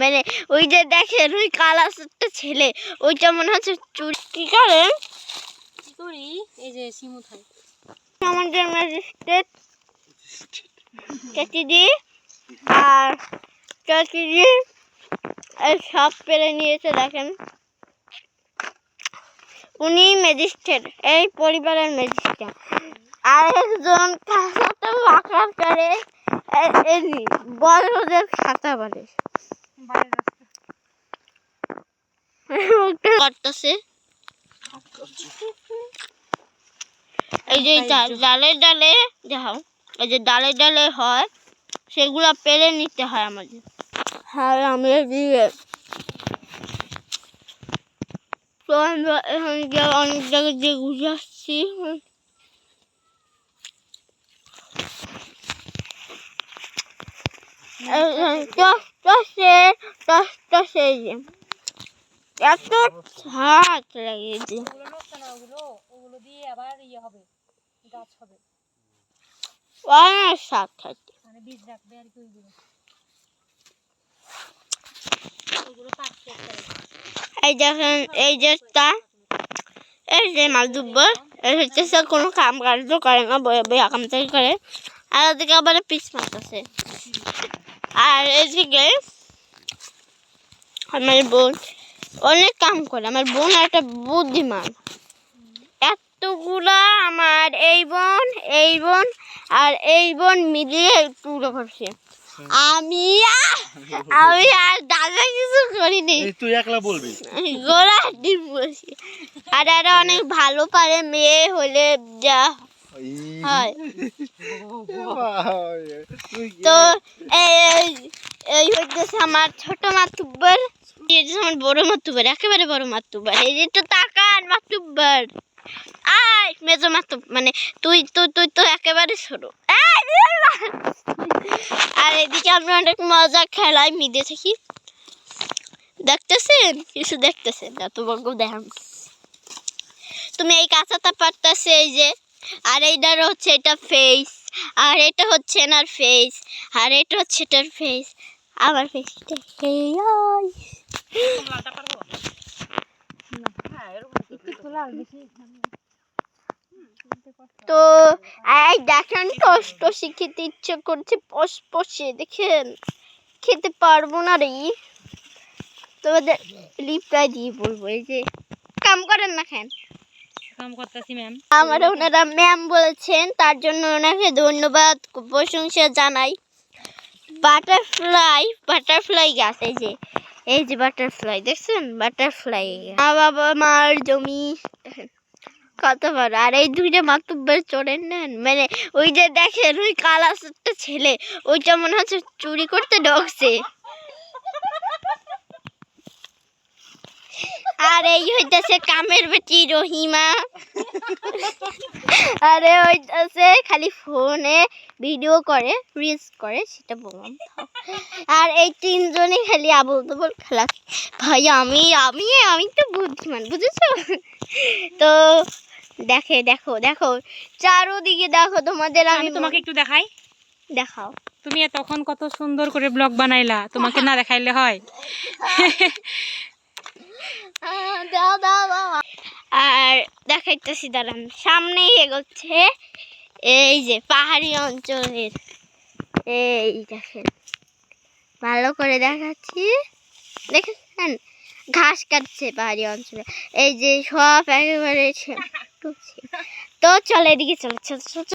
মানে ওই যে দেখেন ওই কালা একটা ছেলে। ওইটা মনে হচ্ছে চুরি। কি করে? করি? এই যে সিমু থাই আমাদের ম্যাজিস্ট্রেট চাচিদি আর চাচিদি এই সব পেরে নিয়েছে দেখেন। উনি ম্যাজিস্ট্রেট এই পরিবারের ম্যাজিস্ট্রেট আর একজন খাতাটা আঁকার করে বড়দের খাতা বলে। এই যে ডালে ডালে দেখাও। এই যে ডালে ডালে হয় সেগুলা পেরে নিতে হয় আমাদের। হ্যাঁ আমি দিয়ে তো আমরা এখান অনেক জায়গায় দিয়ে ঘুরে আসছি টসে যে এত এই এই যে হচ্ছে কোনো কাম কাজ করে না, বয়ে বয়ে আকাম থেকে করে। আর ওদিকে আবার পিস মারতেছে। আর এদিকে আমার বোন অনেক কাম করে আমার বোন একটা বুদ্ধিমান। এতগুলা আমার এই বোন এই বোন আর এই বোন মিলিয়ে পুরো করছে। আমি আমি আর দাদা কিছু করিনি। তুই একলা বলবি? গোড়া ডিম বসি আর এরা অনেক ভালো পারে মেয়ে হলে যা হয় তো এই হচ্ছে আমার ছোট মাতুব্বর হচ্ছে আমার বড় মাতুব্বর একেবারে বড় মাতুব্বর এই যে তো তাকান মাতুব্বর আয় মেজো মাতু মানে তুই তুই তুই তো একেবারে ছোট। আর এদিকে আমরা অনেক মজা খেলাই মিদে থাকি দেখতেছেন কিছু দেখতেছেন না তোমাকে দেখান তুমি এই কাঁচাটা পারতেছে এই যে আর এইটার হচ্ছে এটা ফেস আর এটা হচ্ছে এনার ফেস আর এটা হচ্ছে এটার ফেস আর বেশি তো, এই দেখেন টোস্ট খেতে ইচ্ছে করছে, পশ পশে, দেখেন, খেতে পারব না রে। তোমাদের লিপটা দিয়ে বলব, এই যে, কাম করেন না খান কাম করতেছি ম্যাম আমার ওনারা ম্যাম বলেছেন, তার জন্য ওনাকে ধন্যবাদ প্রশংসা জানাই। বাটারফ্লাই বাটারফ্লাই গাছ, এই যে এই যে বাটারফ্লাই দেখছেন? বাটারফ্লাই মা বাবা, মার জমি। কত বড়। আর এই দুইটা মাতুব্বার চড়েন নেন। মানে ওই যে দেখেন, ওই কালা একটা ছেলে, ওইটা মনে হচ্ছে চুরি করতে ঢকছে। আর এই হইতেছে কামের বেটি রহিমা। আরে হইতেছে খালি ফোনে ভিডিও করে রিলস করে সেটা বললাম আর এই তিনজনই খালি আবল তবল খেলা। ভাই আমি আমি আমি তো বুদ্ধিমান বুঝেছ? তো দেখে দেখো দেখো চারোদিকে দেখো তোমাদের আমি আমি তোমাকে একটু দেখাই। দেখাও। তুমি তখন কত সুন্দর করে ব্লগ বানাইলা তোমাকে না দেখাইলে হয়। আর দেখাইতেছি, দাঁড়ান, সামনেই এগোচ্ছে এই যে পাহাড়ি অঞ্চলের। এই দেখেন, ভালো করে দেখাচ্ছি। দেখেছেন? ঘাস কাটছে পাহাড়ি অঞ্চলে। এই যে সব একেবারে তো চলে এদিকে চলো।